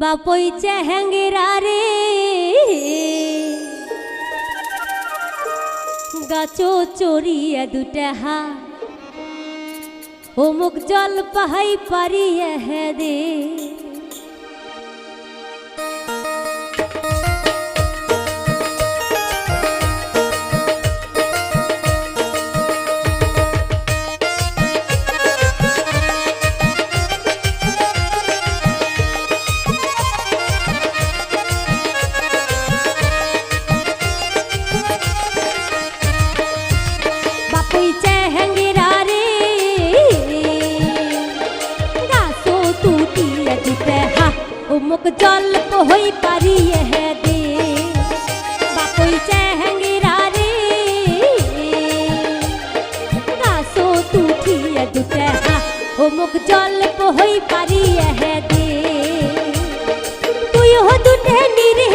বাপই চেহেঙ্গেরা রে। গাছো চড়িয়া দুটা হা অমুক জল পাহাই পারিয়া হে দে। হা অমুক জল পাহাই পারি হে দে বাপই চেহেঙ্গেরা রে গাছো টুটিয়া দুটা উমুক জল পাহাই পারি হে দে তুই হো দুটে নিরে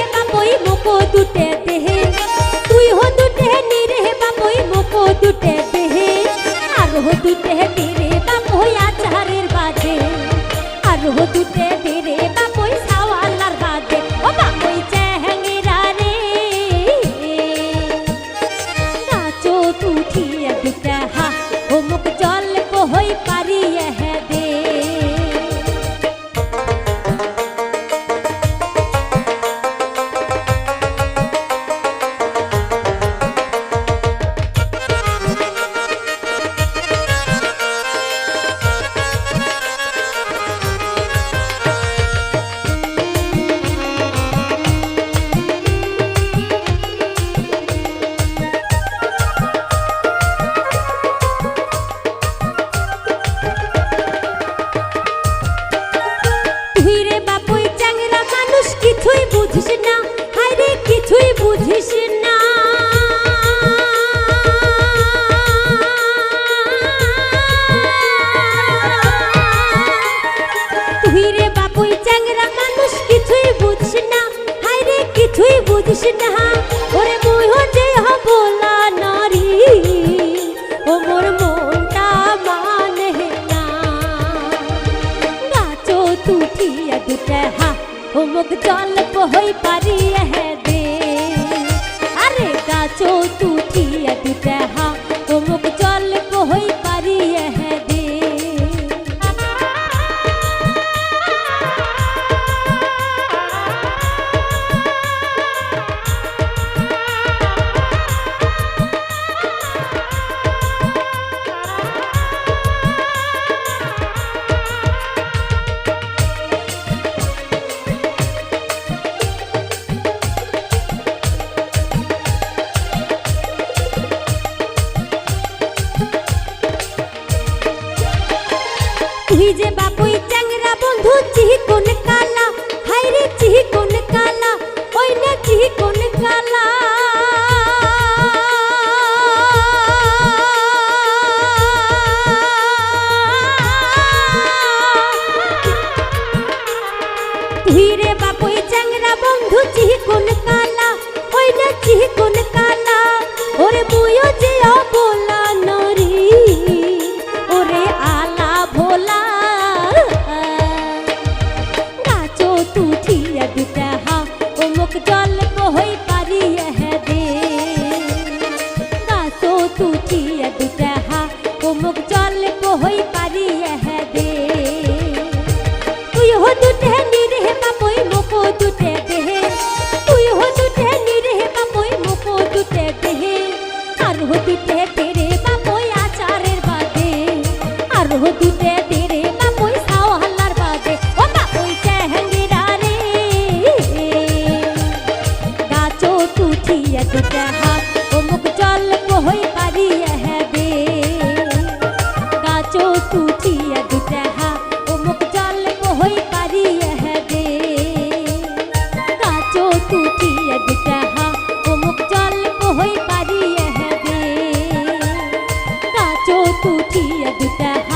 বুঝিস ওরে মুই হচ্ছে হবলা নারী। ও মোর মনটা মানে না। গাছো তুঠিয়া দুটা হা অমুক জল বহই পারিয়ে হে দে। আরে গাছো তুঠিয়া যে বাপুই চ্যাংরা বন্ধু চিহি কোন কালা হাই রে চিহি কোন কালা ওই না চিহি কোন কালা তুই রে বাপুই চ্যাংরা বন্ধু চিহি কোন বুক জল বহই পারি দে। তুই হো দুটে নিরে পাপই দেহে তুই হো দুটে নিরে পাপই মোকো দুটে দেহে আর হো দুটে তেরে পাপই আচারের বাদে। আর হো দুটে তেরে পাপই সাওয়ালার বাদে। ও পাপই চেহেঙ্গিরা রে। গাছো মুখ জল that